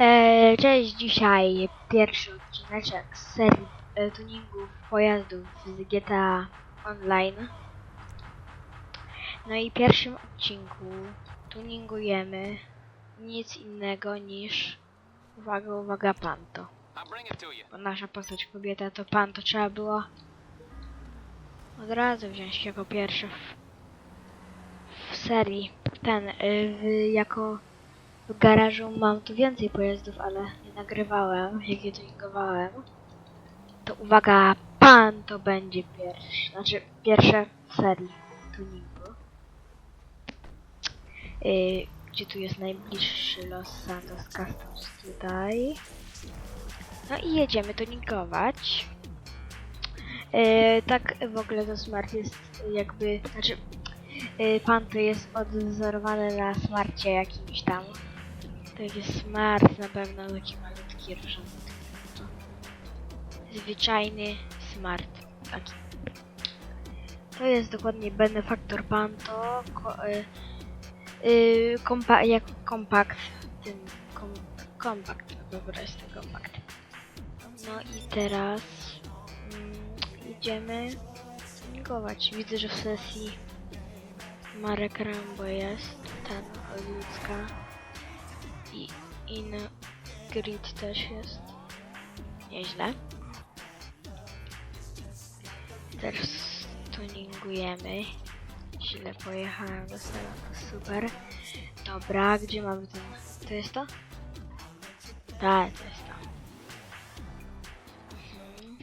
E, cześć, dzisiaj pierwszy odcineczek z serii e, tuningów pojazdów z GTA Online. No i w pierwszym odcinku tuningujemy nic innego niż, uwaga, uwaga, Panto. Bo nasza postać kobieta to Panto trzeba było od razu wziąć jako pierwsze w, w serii. Ten, y, jako w garażu mam tu więcej pojazdów, ale nie nagrywałem, jak je tuningowałem. To uwaga, pan to będzie pierwszy, znaczy pierwsze w serii tuningu. Y, gdzie tu jest najbliższy Los Santos Customs tutaj. No i jedziemy tuningować. E, tak w ogóle to Smart jest jakby, znaczy e, pan to jest odwzorowany na Smarcie jakimś tam. Jest Smart na pewno taki malutki różowy. Zwyczajny Smart taki. To jest dokładnie benefaktor Panto. Ko, y, y, kompa, jak kompakt. Tym kom, kompakt, no dobra jest to kompakt. No i teraz mm, idziemy tuningować. Widzę, że w sesji Marek Rambo jest, ten ludzka i Ingrid też jest. Nieźle. Teraz tuningujemy. Źle pojechałem do salonu, super. Dobra, gdzie mamy ten? To jest to? Tak, to jest to. Mhm.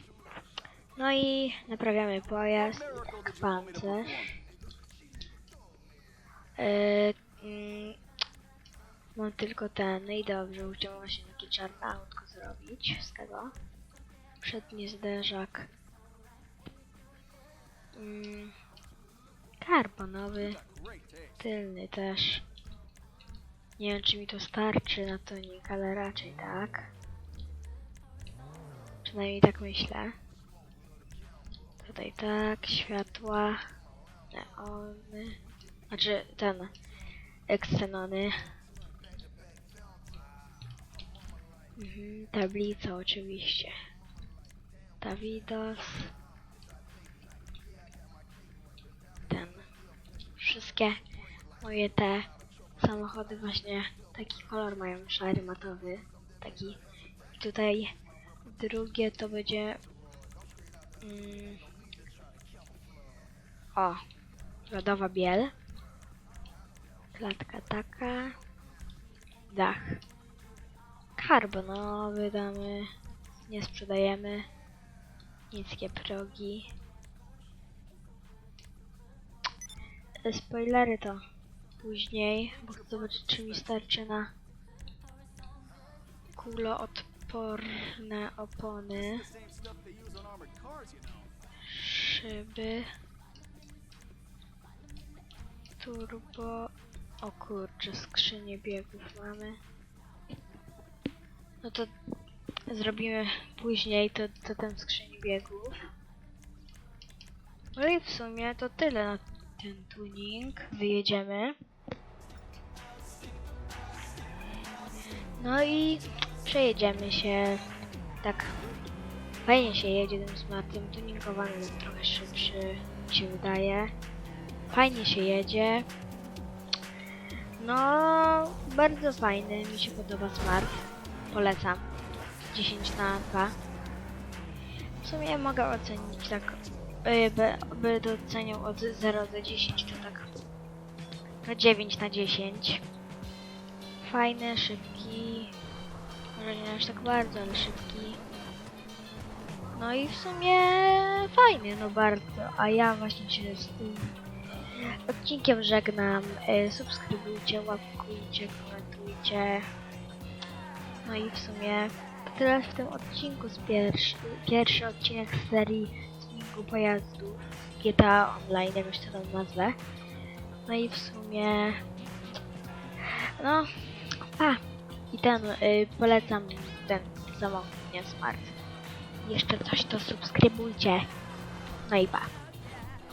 No i naprawiamy pojazd, pancerz. Yy, mam tylko ten, no i dobrze, chciałam właśnie takie czarne autko zrobić z tego. Przedni zderzak. Mm, karbonowy, tylny też. Nie wiem, czy mi to starczy na tonik, ale raczej tak. Przynajmniej tak myślę. Tutaj tak, światła, neony, znaczy ten, eksenony. Mhm, tablica oczywiście. Davidos. Ten. Wszystkie moje te samochody właśnie taki kolor mają szary matowy. Taki. I tutaj drugie to będzie mm, o lodowa biel klatka taka dach karbonowy damy nie sprzedajemy. Niskie progi. Spoilery to później bo chcę zobaczyć czy mi starczy na kuloodporne opony. Szyby. Turbo. O kurczę skrzynię biegów mamy no to zrobimy później to, to ten skrzyni biegów no i w sumie to tyle na ten tuning wyjedziemy no i przejedziemy się tak Fajnie się jedzie tym smartem, tuningowany trochę szybszy, mi się wydaje. Fajnie się jedzie. No, bardzo fajny, mi się podoba smart. Polecam. 10 na 2. W sumie mogę ocenić tak, y, by, by doceniał od 0 do 10 to tak no 9 na 10. Fajny, szybki. Może nie aż tak bardzo, ale szybki. No i w sumie fajny, no bardzo. A ja właśnie się z tym odcinkiem żegnam. E, Subskrybujcie, łapkujcie, komentujcie. No i w sumie tyle w tym odcinku z pierwszy, pierwszy odcinek z serii tuningu pojazdów GTA Online, jakoś to tam nazwę. No i w sumie no a i ten y, polecam ten samochód, nie smart jeszcze coś, to subskrybujcie. No i pa.